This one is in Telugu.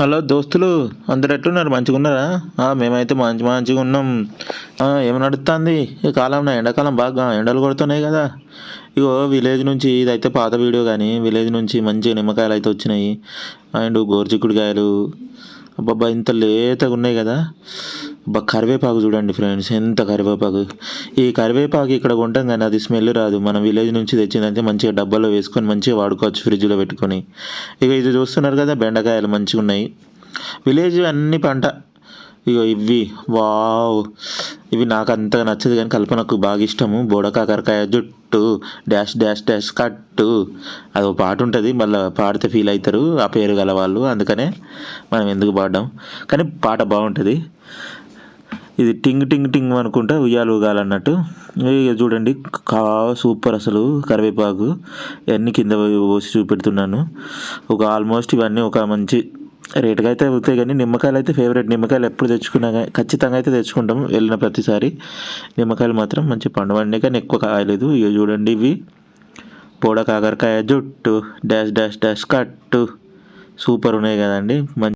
హలో దోస్తులు అందరు ఎట్లున్నారు? మంచిగా ఉన్నారా మేమైతే మంచి మంచిగా ఉన్నాం. ఆ, నడుస్తుంది? ఈ కాలంలో ఎండాకాలం బాగా ఎండలు కొడుతున్నాయి కదా. ఇగో విలేజ్ నుంచి ఇదైతే పాత వీడియో కానీ విలేజ్ నుంచి మంచిగా నిమ్మకాయలు అయితే వచ్చినాయి. అండ్ గోరుచిక్కుడుకాయలు. అబ్బాబ్బా ఇంత లేతగా ఉన్నాయి కదా. కరివేపాకు చూడండి ఫ్రెండ్స్ ఎంత కరివేపాకు. ఈ కరివేపాకు ఇక్కడ కొంటాం కానీ అది స్మెల్ రాదు. మనం విలేజ్ నుంచి తెచ్చిందంటే మంచిగా డబ్బాలో వేసుకొని మంచిగా వాడుకోవచ్చు ఫ్రిడ్జ్లో పెట్టుకొని. ఇక ఇది చూస్తున్నారు కదా బెండకాయలు మంచిగా ఉన్నాయి. విలేజ్ అన్ని పంట ఇగో ఇవి వావ్! ఇవి నాకు అంతగా నచ్చదు కానీ కల్పనకు బాగా ఇష్టము. బోడకాకరకాయ జుట్టు డాష్ డాష్ డాష్ కట్టు. అది ఒక పాట ఉంటుంది మళ్ళీ పాడితే ఫీల్ అవుతారు ఆ పేరు గల వాళ్ళు. అందుకనే మనం ఎందుకు పాడడం. కానీ పాట బాగుంటుంది. ఇది టింగ్ టింగ్ టింగ్ అనుకుంటా ఉయ్యాలు ఊగాలన్నట్టు. ఇక చూడండి కా సూపర్ అసలు కరివేపాకు ఇవన్నీ కింద పోసి చూపెడుతున్నాను. ఒక ఆల్మోస్ట్ ఇవన్నీ ఒక మంచి రేటుగా అయితే అవుతాయి కానీ నిమ్మకాయలు అయితే ఫేవరెట్. నిమ్మకాయలు ఎప్పుడు తెచ్చుకున్నా కానీ ఖచ్చితంగా అయితే తెచ్చుకుంటాం వెళ్ళిన ప్రతిసారి. నిమ్మకాయలు మాత్రం మంచి పండుపండి కానీ ఎక్కువ కాయలేదు. ఇక చూడండి ఇవి. పోడ కాకరకాయ జుట్టు డాష్ డాష్ డాష్ కట్టు. సూపర్ ఉన్నాయి కదండి. మంచి